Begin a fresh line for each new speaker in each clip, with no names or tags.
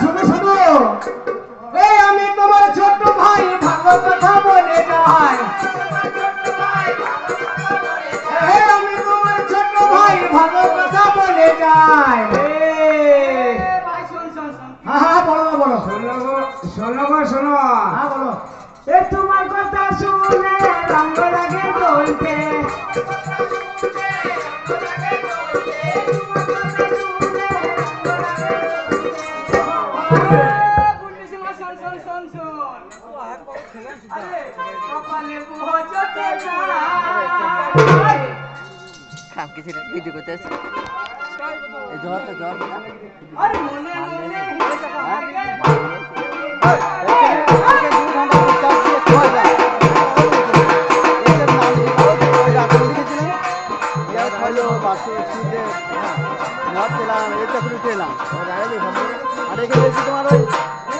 শোনো শোনো। আমি তোমার ছোট্ট ভাই ভালো কথা বলে যাই। আমি তোমার ছোট্ট ভাই ভালো কথা বলে যাই। হ্যাঁ বলো বলো। শোনো শোনো শোনো। হ্যাঁ বলো।
তোমার কথা শুনে রঙ্গ লাগে বলতে।
খাম
কিছু না ভিডিও করতে আসছি এই
জ্বর তো জ্বর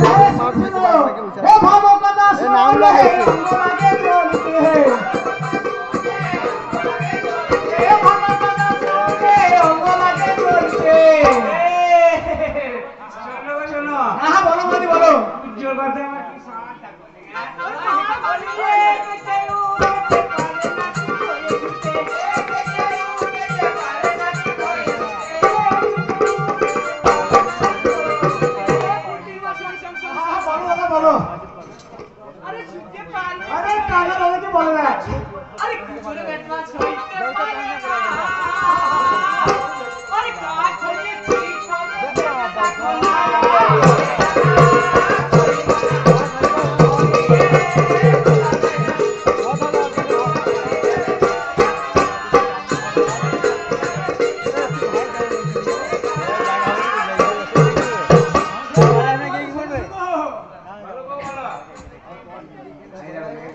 ए भावों का दास नाम लगे मांगे बोलते हैं। বলো। দাদা বলো
আরে কানা বাবাকে
বলো না।
ও বন্ধু তুমি খাসা মেকা মনের আশা ও বন্ধু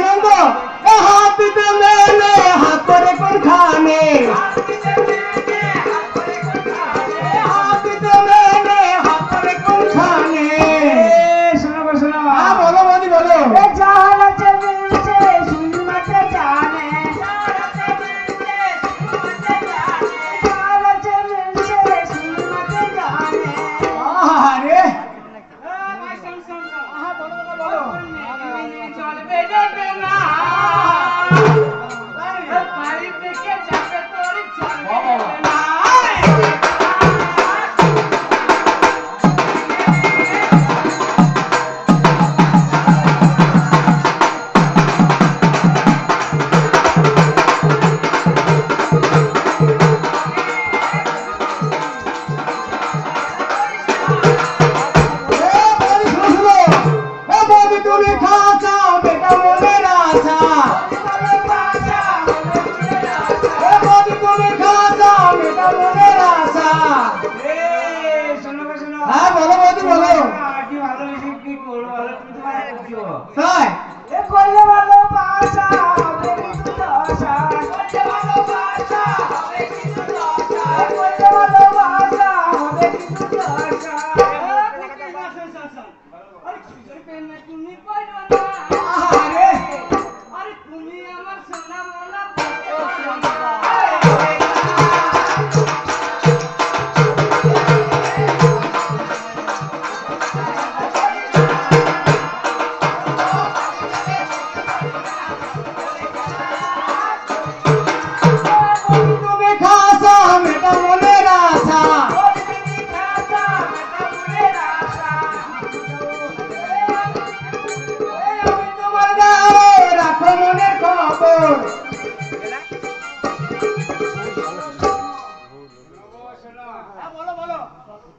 真的 এ বলি শোনো শোনো হ্যাঁ বলো বলি বলো কি ভালোবেসে কি করব বলো? তুমি
তোমার